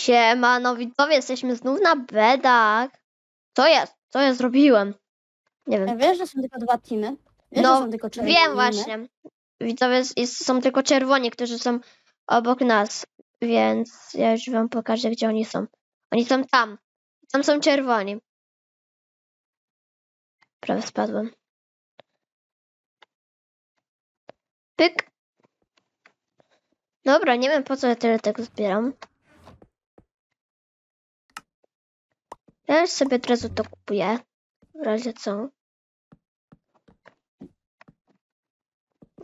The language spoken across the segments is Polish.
Siema, no widzowie, jesteśmy znów na bedach. Co jest? Co ja zrobiłem? Nie wiem. Wiesz, że są tylko dwa teamy? Wiesz, No, że są tylko czerwone Wiem właśnie. Widzowie, jest- jest, są tylko czerwoni, którzy są obok nas, więc ja już wam pokażę, gdzie oni są. Oni są tam. Tam są czerwoni. Prawie spadłem. Pyk. Dobra, nie wiem po co ja tyle tego zbieram. Ja już sobie od razu to kupuję. W razie co.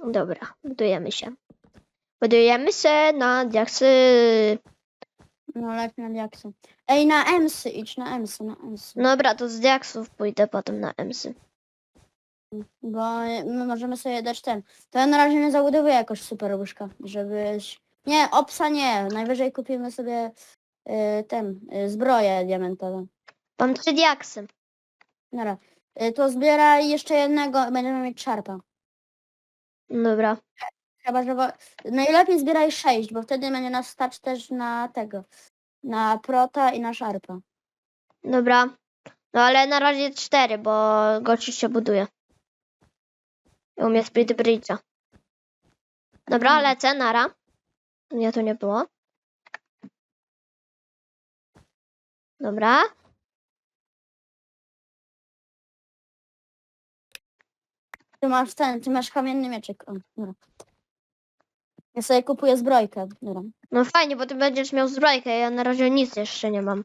Dobra, budujemy się. Budujemy się na diaksy. No, leć na diaksy. Ej, na Emsy, idź na Emsy, na Emsy. Dobra, to z diaksów pójdę potem na emsy. Bo my możemy sobie dać ten. To ja na razie nie zabudowuję jakoś super łóżka, żebyś... Nie, obsa nie. Najwyżej kupimy sobie y, ten, y, zbroję diamentową. Mam trzy diaksy. Dobra. Y, to zbieraj jeszcze jednego, będziemy mieć szarpa. Dobra. Chyba, że... Wo... Najlepiej zbieraj sześć, bo wtedy będzie nas stać też na tego. Na prota i na szarpa. Dobra. No ale na razie cztery, bo gości się buduje. I u mnie Split Bridge'a. Dobra, Mhm. lecę, nara. Nie, to nie było. Dobra. Ty masz ten, ty masz kamienny mieczyk. O, dobra. Ja sobie kupuję zbrojkę. Dobra. No fajnie, bo ty będziesz miał zbrojkę, ja na razie nic jeszcze nie mam.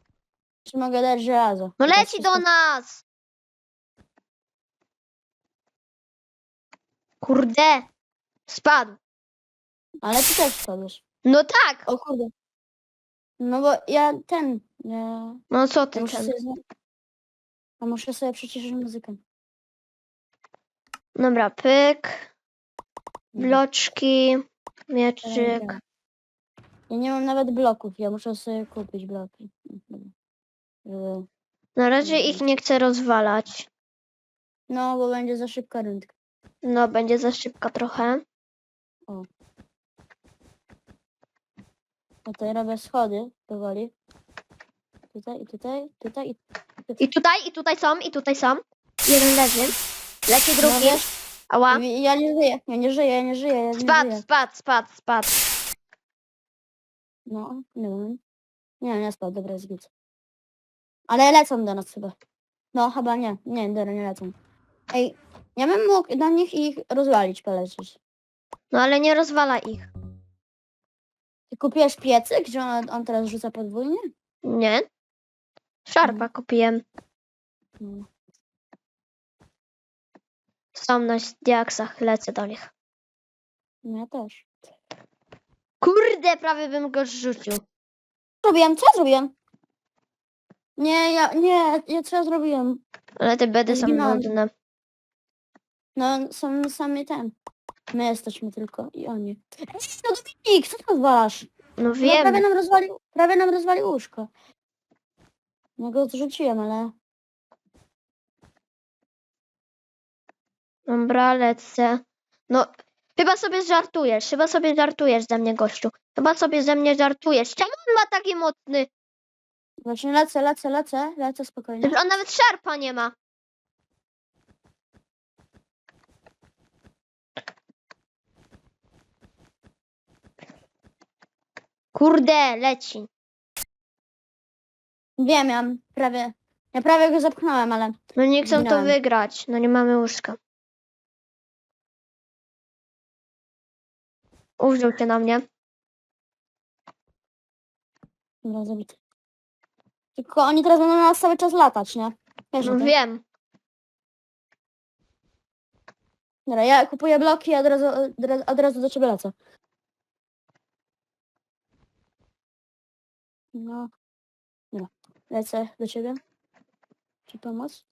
Czy mogę dać żelazo? No leci do nas! Kurde! Spadł. Ale ty też spadłeś. No tak! O kurde. No bo ja ten... Ja, No co ja ty muszę ten? sobie... zna- Ja muszę sobie przyciszyć muzykę. Dobra, pyk, bloczki, mieczyk. Ja nie mam nawet bloków, ja muszę sobie kupić bloki. Żeby- Na razie ich nie chcę rozwalać. No, bo będzie za szybka rundka. No, będzie za szybko trochę. Tutaj robię schody powoli. Tutaj i tutaj, tutaj i... I tutaj, i tutaj są, i tutaj są. Jeden leży. Leci No drugi. wiesz, Ała. ja nie żyję, ja nie żyję, ja nie żyję, ja nie Spadł, żyję. spadł, spadł, spadł. No, nie wiem. Nie, nie spadł, dobra, jest git. Ale lecą do nas chyba. No, chyba nie. Nie, dobra, nie lecą. Ej, ja bym mógł na nich ich rozwalić, polecieć. No ale nie rozwala ich. Ty kupiłeś piecyk, że on, on teraz rzuca podwójnie? Nie? Szarpa kupiłem. No. Są na diaksach, lecę do nich. No ja też. Kurde, prawie bym go zrzucił. Zrobiłem, co ja zrobiłem? Nie, ja, nie, ja co ja zrobiłem? Ale te bedy są Zginąłem. nudne. No, są sami ten. My jesteśmy tylko i oni. Ej, No Dominik, co ty odwalasz? No No, prawie wiem. nam rozwalił, prawie nam rozwalił łóżko. Ja go odrzuciłem, ale... Dobra, lecę. No, chyba sobie żartujesz, chyba sobie żartujesz ze mnie, gościu. Chyba sobie ze mnie żartujesz. Czemu on ma taki mocny? Właśnie lecę, lecę, lecę, lecę spokojnie. Przecież on nawet szarpa nie ma. Kurde, leci. Wiem, ja prawie... Ja prawie go zepchnąłem, ale... No nie chcą to Zginąłem. wygrać. No nie mamy łóżka. Uwziął się na mnie. Dobra, zabity. Tylko oni teraz będą na nas cały czas latać, nie? Wiesz o No tym? wiem. Dobra, ja kupuję bloki i od razu, od razu- od razu do ciebie lecę. No. Dobra, lecę do ciebie. Ci pomóc?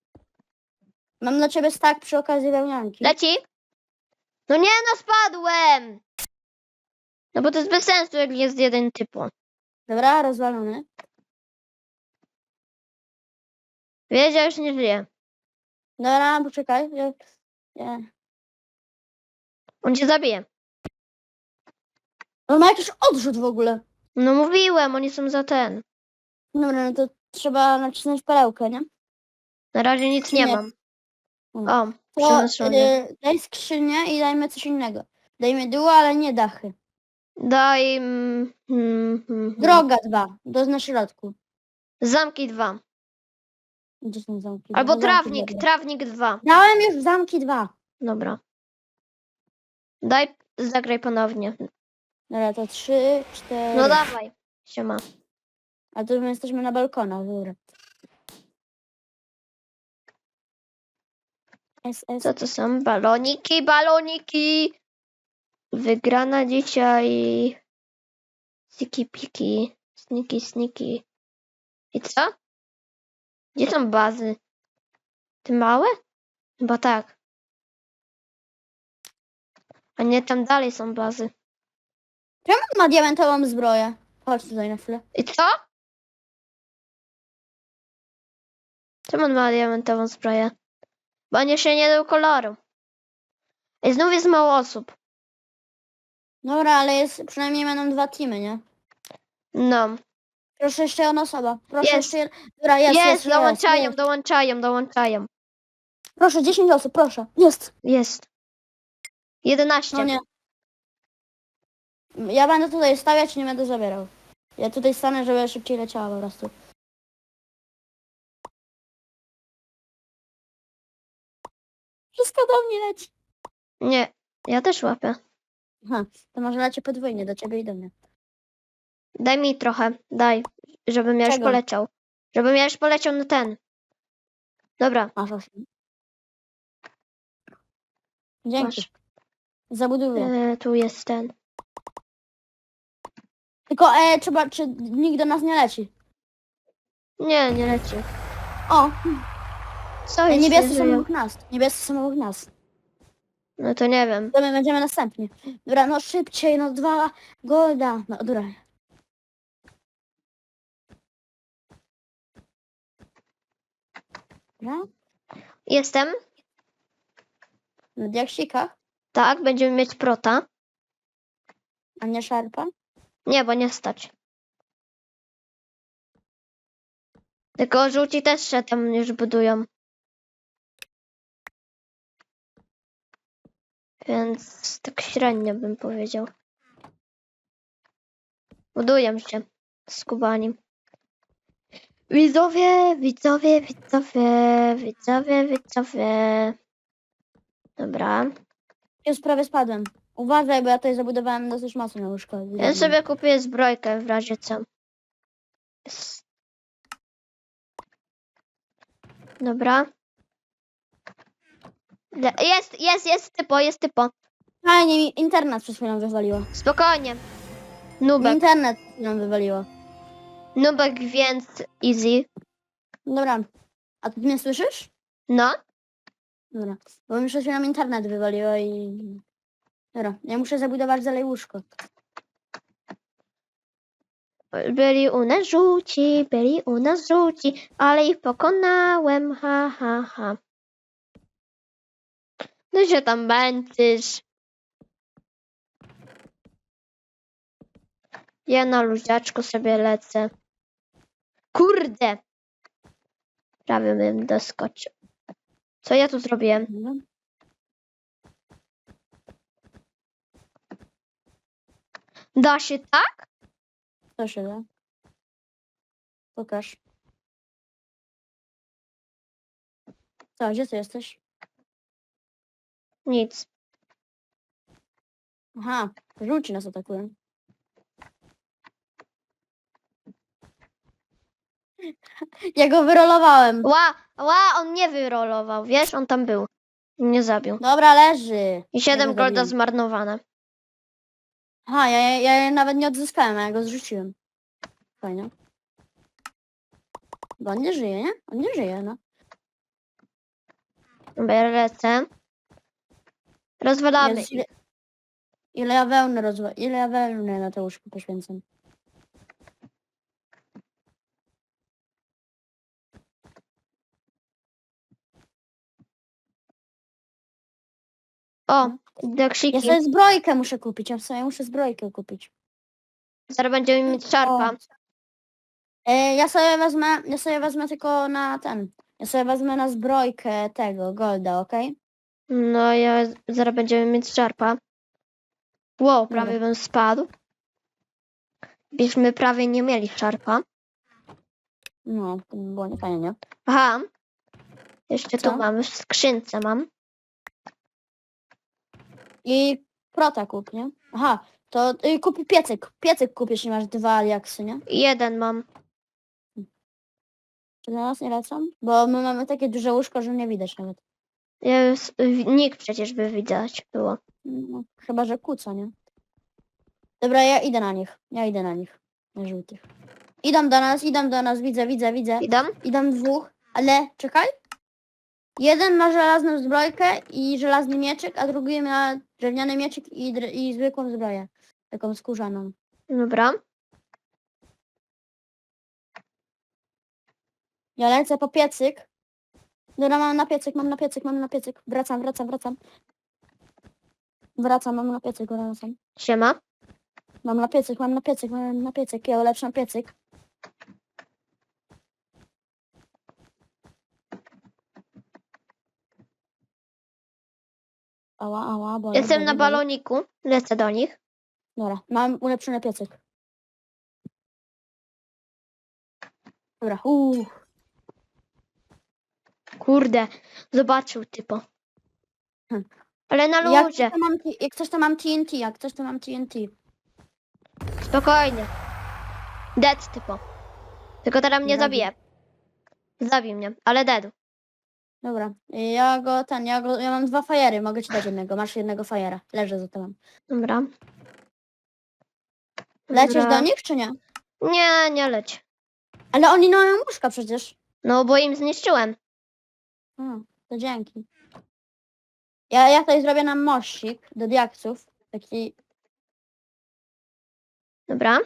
Mam dla ciebie stak przy okazji wełnianki. Leci? No nie, no spadłem! No bo to jest bez sensu, jak jest jeden typu. Dobra, rozwalony. Wiedział, już nie żyje. Dobra, poczekaj. Ja, ja. On cię zabije. On ma jakiś odrzut w ogóle. No mówiłem, oni są za ten. Dobra, no to trzeba nacisnąć perełkę, nie? Na razie nic nie Nie. mam. Mm. O, To przenoszone. y, daj skrzynię i dajmy coś innego. Dajmy duo, ale nie dachy. Daj... mm, mm, mm, Droga dwa, do na środku. Zamki dwa. Gdzie są zamki? Albo Zamki trawnik, dwa. trawnik dwa. Dałem już zamki dwa. Dobra. Daj, zagraj ponownie. Dobra, to trzy, cztery. No dawaj. Siema. A tu my jesteśmy na balkonach, dobra. S, S. Co to są? Baloniki, baloniki. Wygrana dzisiaj. Siki piki. Sniki, sniki. I co? Gdzie są bazy? Te małe? Chyba tak. A nie, tam dalej są bazy. Czemu on ma diamentową zbroję? Chodź tutaj na chwilę. I co? Czemu on ma diamentową zbroję? Bo on jeszcze nie dał koloru. I znów jest mało osób. Dobra, ale jest, przynajmniej będą dwa teamy, nie? No. Proszę jeszcze jedna osoba. Proszę Jest. jeszcze jedna. Dobra, jest, Jest, jest, dołączają, jest. dołączają, dołączają. Proszę, 10 osób, proszę. Jest. Jest. 11. No nie. Ja będę tutaj stawiać, nie będę zabierał. Ja tutaj stanę, żeby szybciej leciała po prostu. Wszystko do mnie leci. Nie, ja też łapię. Aha, to może lecie podwójnie do ciebie i do mnie. Daj mi trochę, daj, żebym ja już Czego? poleciał. Żebym ja już poleciał na ten. Dobra, Masz 8. Dzięki. Masz. Zabuduję. e, tu jest ten. Tylko e, trzeba, czy nikt do nas nie leci. Nie, nie leci. O, Co e, jest? niebiescy są obok nas. Niebiescy są obok nas. No to nie wiem. To my będziemy następnie. Dobra, no szybciej, no dwa golda. No dobra. Dobra, Jestem. na diaksikach, Tak, będziemy mieć prota. a nie szarpa. Nie, bo nie stać. Tylko żółci też się tam już budują. Więc tak średnio bym powiedział. Budują się z Kubani. Widzowie, widzowie, widzowie, widzowie, widzowie. Dobra. Już prawie spadłem. Uważaj, bo ja tutaj zabudowałem dosyć mocno na łóżko. Ja sobie kupię zbrojkę w razie co. Dobra. Le- Jest, jest, jest typo, jest typo. Fajnie, mi internet przed chwilą wywaliło. Spokojnie. Mi Nubek, internet przed chwilą wywaliło. nubek, więc easy. Dobra. A ty mnie słyszysz? No, Dobra. Bo mi przed chwilą internet wywaliło i... Dobra, ja muszę zabudować dalej łóżko. byli u nas żółci, byli u nas żółci, ale ich pokonałem, ha, ha, ha. No się tam będziesz. Ja na luziaczku sobie lecę. Kurde! Prawie bym doskoczył. Co ja tu zrobiłem? Dobra. Da się tak? Co się da? Pokaż. Co, gdzie ty jesteś? Nic. Aha, żółci nas atakują. Ja go wyrolowałem. Ła, ła, on nie wyrolował, wiesz? On tam był. Nie zabił. Dobra, leży. I 7 Ja go golda zmarnowane. Aha, ja, ja, ja je nawet nie odzyskałem, a ja go zrzuciłem. Fajnie. Bo on nie żyje, nie? On nie żyje, no. Dobra, ja lecę. Rozwalamy. Jezus, ile, ile ja wełny rozwa... Ile ja wełny na to łóżko poświęcam. O, Ja deksiki. sobie zbrojkę muszę kupić, ja sobie muszę zbrojkę kupić. Zaraz będziemy mieć szarpa. O. E, ja sobie wezmę, ja sobie wezmę tylko na ten. Ja sobie wezmę na zbrojkę tego, golda, okej? No ja zaraz będziemy mieć szarpa. Wow, prawie Dobra. bym spadł. Byśmy prawie nie mieli szarpa. No, to by było niefajnie, nie? Aha. Jeszcze Co? tu mam, w skrzynce mam. I prota kup, nie? Aha, to y, kup piecyk. Piecyk kupisz, nie masz dwa aliaksy, nie? Jeden mam. Czy do nas nie lecą? Bo my mamy takie duże łóżko, że nie widać nawet. Jest, nikt przecież by widać było. No, chyba, że kłócą, nie? Dobra, ja idę na nich. Ja idę na nich. Na żółtych. Idą do nas, idą do nas, widzę, widzę, widzę. Idą? Idą dwóch, ale czekaj. Jeden ma żelazną zbrojkę i żelazny mieczyk, a drugi ma drewniany mieczyk i, dr- i zwykłą zbroję. Taką skórzaną. Dobra. Ja lecę po piecyk. Dobra, mam na piecyk, mam na piecyk, mam na piecyk. Wracam, wracam, wracam. Wracam, mam na piecyk, wracam. Siema. Mam na piecyk, mam na piecyk, mam na piecyk. Ja ulepszam piecyk. Ała, ała, bole, Jestem na baloniku. Lecę do nich. Dobra, mam ulepszony piecyk. Dobra, uuu. Kurde. Zobaczył typo. Hm. Ale na Jak luzie. coś, to mam, T- jak coś to mam TNT, jak coś to mam TNT. Spokojnie. Dead typo. Tylko teraz mnie Dobra. zabije. Zabij mnie, ale dead. Dobra, ja go, ten, ja go, ja mam dwa fajery, mogę ci dać jednego, masz jednego fajera, leży za tobą. Dobra. Lecisz Dobra. do nich, czy nie? Nie, nie leć. Ale oni nie mają łóżka przecież. No bo im zniszczyłem. O, to dzięki. Ja, ja tutaj zrobię nam mościk do diaksów, taki, Dobra.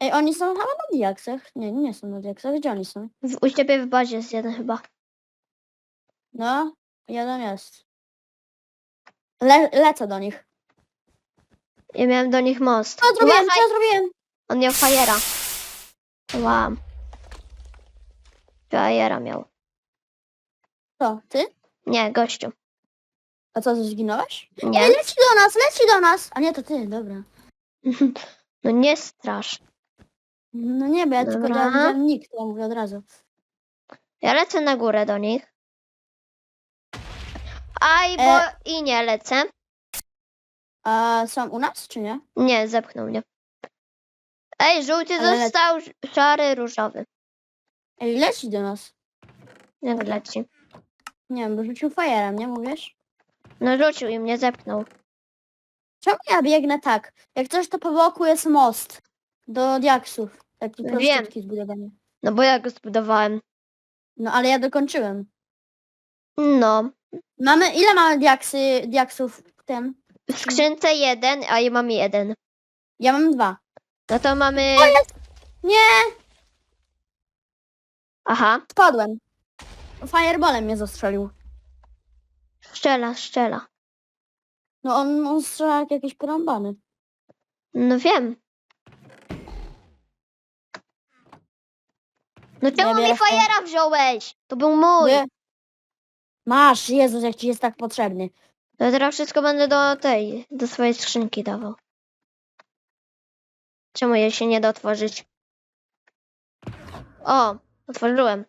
ej, oni są chyba na diaksach, nie, nie są na diaksach, gdzie oni są? W, u ciebie w bazie jest jeden chyba. No, jeden jest. Le, lecę do nich. Ja miałem do nich most. Co zrobiłem, Uważaj, co zrobiłem? On miał fajera. Wow. Fajera miał. Co, ty? Nie, gościu. A co, zginąłeś? Nie. Ej, leci do nas, leci do nas! A nie, to ty, dobra. No nie strasz. No nie, bo ja tylko Dobra. dałem nikt, to mówię od razu. Ja lecę na górę do nich. Aj, bo E. i nie lecę. A są u nas, czy nie? Nie, zepchnął mnie. Ej, żółty Ale lec- został ż- szary, różowy. Ej, leci do nas. Jak leci. Nie wiem, bo rzucił fajerem, nie mówisz? No rzucił i mnie zepchnął. Czemu ja biegnę tak? Jak coś, to po boku jest most. Do diaksów. Taki Wiem. prostutki zbudowany. No bo ja go zbudowałem. No ale ja dokończyłem. No. Mamy, ile mamy diaksy, diaksów w tym? W skrzynce jeden, a ja mam jeden. Ja mam dwa. No to mamy... Nie, Aha, spadłem. Fireballem mnie zastrzelił. szczela, szczela. No on, on strzela jak jakiś porąbany. No wiem. No czemu mi biorę w fajera wziąłeś? To był mój. Nie. Masz, Jezus, jak ci jest tak potrzebny. To teraz wszystko będę do tej, do swojej skrzynki dawał. Czemu jej się nie da otworzyć? O, otworzyłem.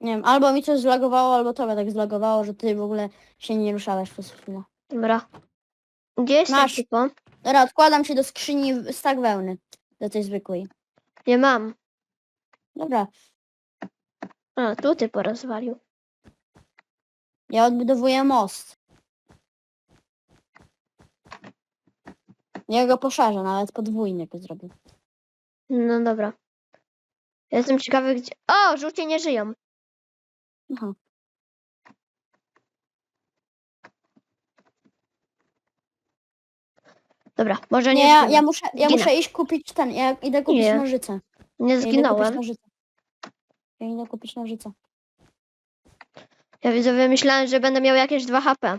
Nie wiem, albo mi coś zlagowało, albo tobie tak zlagowało, że ty w ogóle się nie ruszałeś przez chwilę. Dobra. Gdzie jest ten Masz. typo? Dobra, odkładam ci do skrzyni w- stak wełny. Do tej zwykłej. Nie mam. Dobra, A, tu typo rozwalił. ja odbudowuję most. Ja go poszerzę, nawet podwójnie go zrobię. No dobra. Jestem ciekawy gdzie... O, żółci nie żyją. Aha. Dobra, może nie, Nie, ja, ja, muszę, ja muszę iść kupić ten, ja idę kupić Nie. nożyce. Nie Ja idę kupić zginąłem. nożyce. Ja idę kupić nożyce. Ja widzowie myślałem, że będę miał jakieś 2 HP.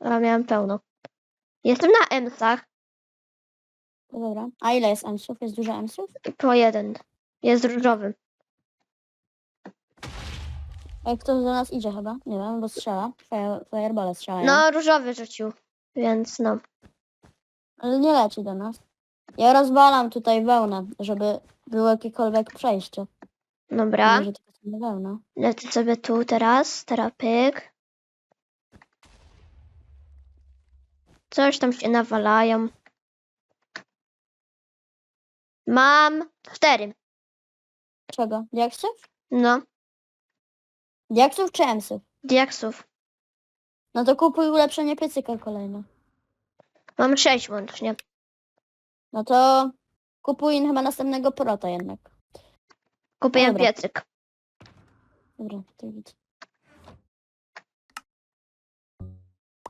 A miałem pełno. Jestem na emsach. To dobra. A ile jest emsów? Jest dużo emsów? Po jeden. Jest różowy. A ktoś do nas idzie chyba? Nie wiem, bo strzela. Fire, fireball strzelają. No, różowy rzucił. Więc no. Ale nie leci do nas. Ja rozwalam tutaj wełnę, żeby było jakiekolwiek przejście. Dobra. Może tylko sobie wełna. Lecę sobie tu teraz. Teraz pyk. Coś tam się nawalają. Mam cztery. Czego? Diaksów? No, Diaksów czy emsów? diaksów. No to kupuj ulepszenie piecyka kolejne. Mam sześć łącznie. No to kupuj chyba następnego prota jednak. Kupiłem Dobra. piecyk. Dobra, to widzę.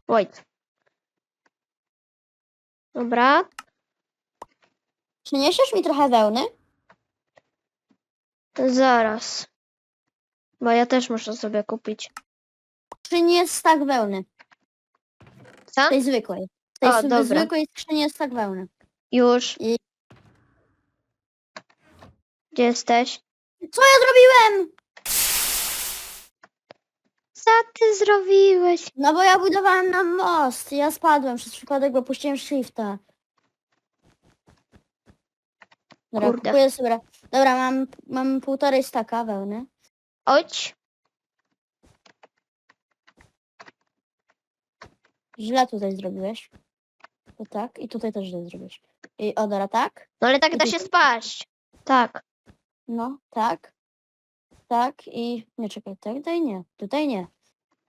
Wait. Dobra. Przyniesiesz mi trochę wełny? Zaraz. Bo ja też muszę sobie kupić. Przynies stak wełny. Co? Tej zwykłej. Tej O, dobra. zwykłej skrzyni jest stak wełny. Już. I- Gdzie jesteś? Co ja zrobiłem? Co ty zrobiłeś? No bo ja budowałem na most. Ja spadłem przez przypadek, bo puściłem shifta. Dobra, Kurde. kupuję sobie. Dobra, mam, mam półtorej staka wełny. Chodź. Źle tutaj zrobiłeś. To tak. I tutaj też źle zrobiłeś. I o, dobra, tak. No ale tak da się spaść. Tak. No, tak. Tak i... Nie, czekaj, tak, tutaj nie. Tutaj nie.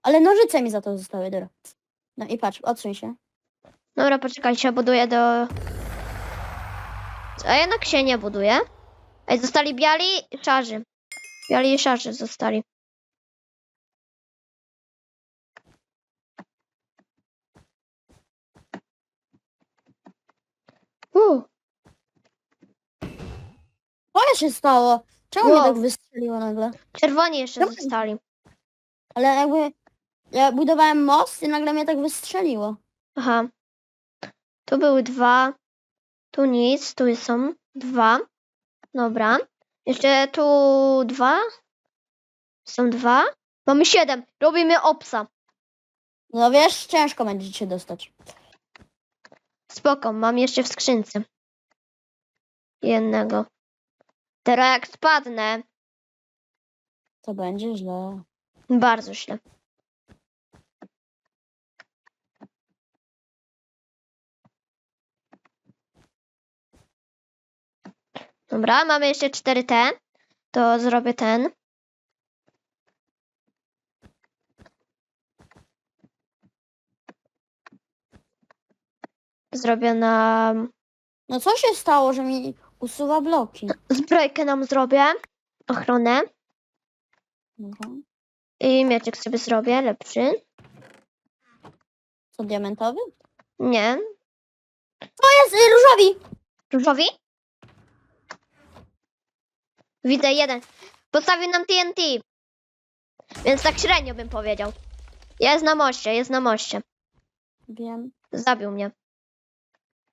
Ale nożyce mi za to zostały, dobra. No i patrz, odsuń się. Dobra, poczekajcie, buduję do... A jednak się nie buduje. Ej, zostali biali i szarzy. Biali i szarzy zostali. Uh, Co się stało? Czemu mnie Wow. tak wystrzeliło nagle? czerwoni jeszcze zostali. Ale jakby... Ja budowałem most i nagle mnie tak wystrzeliło. Aha. Tu były dwa. Tu nic, tu są dwa. Dobra. Jeszcze tu dwa. Są dwa. Mamy siedem. Robimy opsa. No wiesz, ciężko będzie cię dostać. Spoko, mam jeszcze w skrzynce. Jednego. Teraz jak spadnę, To będzie źle. bardzo źle. Dobra, mamy jeszcze 4T. To zrobię ten. Zrobię na No co się stało, że mi usuwa bloki? zbrojkę nam zrobię. Ochronę. Dobra. I mieczek sobie zrobię, lepszy. Co, diamentowy? Nie. To jest y, różowi! Różowi? Widzę jeden. Postawił nam TNT. Więc tak średnio bym powiedział. Jest na moście, jest na moście. Wiem. Zabił mnie.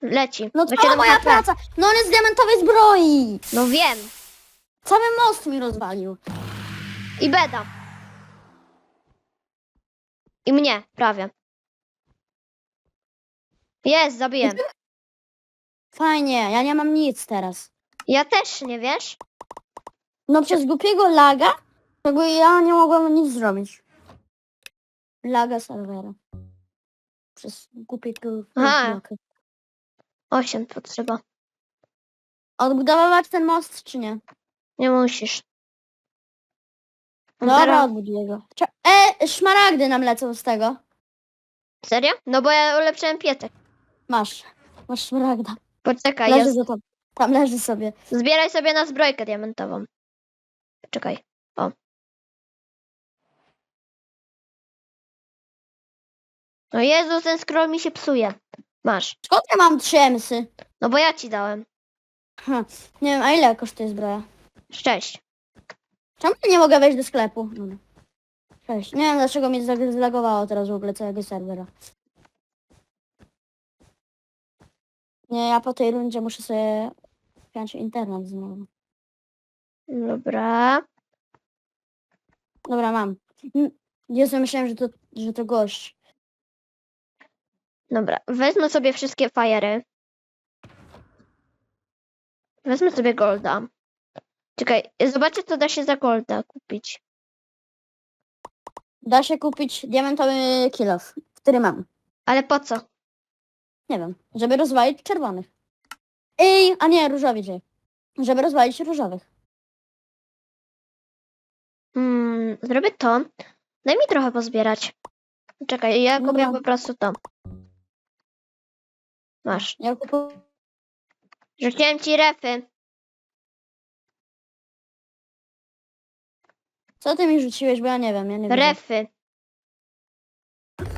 Leci. No 7 moja HP. praca! No on jest z diamentowej zbroi! No wiem. Cały most mi rozwalił. I beda. I mnie, prawie. Jest, zabiję. Fajnie, ja nie mam nic teraz. Ja też, nie wiesz? No przez głupiego laga, tego ja nie mogłam nic zrobić. Laga serwera. Przez głupiego Aha. bloka. Osiem potrzeba. Odbudowywać ten most, czy nie? Nie musisz. Dobra, Teraz- odbuduję go. Cze- E, szmaragdy nam lecą z tego. Serio? No bo ja ulepszyłem pietek. Masz. Masz szmaragda. Poczekaj, Leży ja za tobą. Tam leży sobie. Zbieraj sobie na zbrojkę diamentową. Czekaj. O. No Jezu, ten scroll mi się psuje. Masz. Skąd ja mam trzy emsy? No bo ja ci dałem. Nie wiem, a ile kosztuje zbroja? Sześć. Czemu ja nie mogę wejść do sklepu? Dobra. Cześć. Nie wiem dlaczego mnie zlag- zlagowało teraz w ogóle całego serwera. Nie, ja po tej rundzie muszę sobie wpiąć internet znowu. Dobra. Dobra, mam. Jezu, myślałem, że to, że to gość. Dobra. Wezmę sobie wszystkie fajery. Wezmę sobie golda. Czekaj, zobaczę co da się za golda kupić. Da się kupić diamentowy kilof, który mam. Ale po co? Nie wiem, żeby rozwalić czerwonych. Ej, a nie, różowi, że- żeby rozwalić różowych. Hmm, zrobię to. Daj mi trochę pozbierać. Czekaj, ja kupię Dobra. po prostu to. Masz. Ja kupuję Rzuciłem ci refy. Co ty mi rzuciłeś, bo ja nie wiem, ja nie wiem. Refy.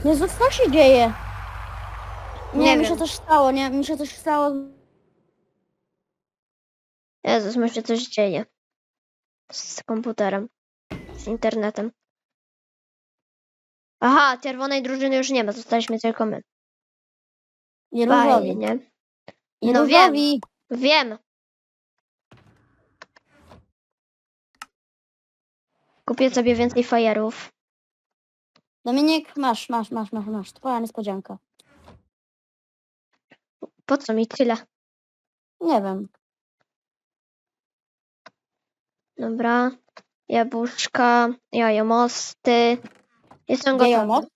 Jezu, co się dzieje? Nie, Nie mi wiem. się coś stało, nie, mi się coś stało. Jezus, może się coś dzieje. Z komputerem. Z internetem. Aha, czerwonej drużyny już nie ma, zostaliśmy tylko my. Różowi. Fajnie. I No wiem. różowi. Wiem. Kupię sobie więcej fajerów. Dominik, masz, masz, masz, masz, masz. Twoja niespodzianka. Po co mi tyle? Nie wiem. Dobra. Jabłuszka, jajomosty. Jestem gotowy.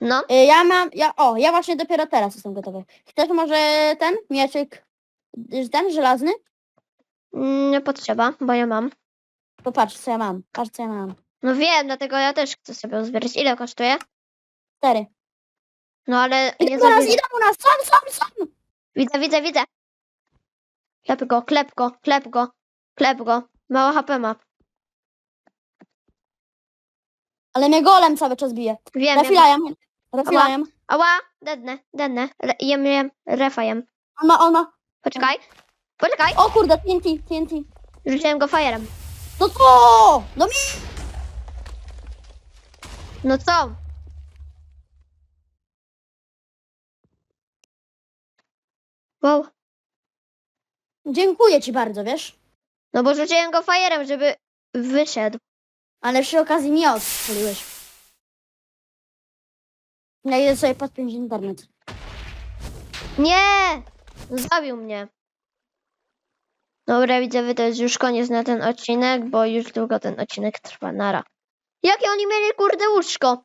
No, Y, Ja mam, ja, o, ja właśnie dopiero teraz jestem gotowy. Chcesz może ten mieczyk, y, ten żelazny? mm, nie potrzeba, bo ja mam. Popatrz, co ja mam. Patrz, co ja mam. No wiem, dlatego ja też chcę sobie uzbierać. Ile kosztuje? Cztery. No ale Idą nie do nas, zabiję. idą u nas, są, są, są. Widzę, widzę, widzę. Klep go, klep go, klep go, klep go. Mała HP ma. Ale mnie golem cały czas bije. Wiem, wiem. Refilajem. Refilajem. Ała, dednę, dednę. Re, jem, jem, refa jem. On ma, on ma. Poczekaj, poczekaj. O kurde, TNT, TNT. Rzuciłem go fajerem. No to! No mi... No co? Wow. Dziękuję ci bardzo, wiesz? No bo rzuciłem go fajerem, żeby wyszedł. Ale przy okazji mnie odstrzeliłeś. Ja idę sobie podpiąć internet. Nie! Zabił mnie. Dobra, widzowie, to jest już koniec na ten odcinek, bo już długo ten odcinek trwa. Nara. Jakie oni mieli kurde łóżko?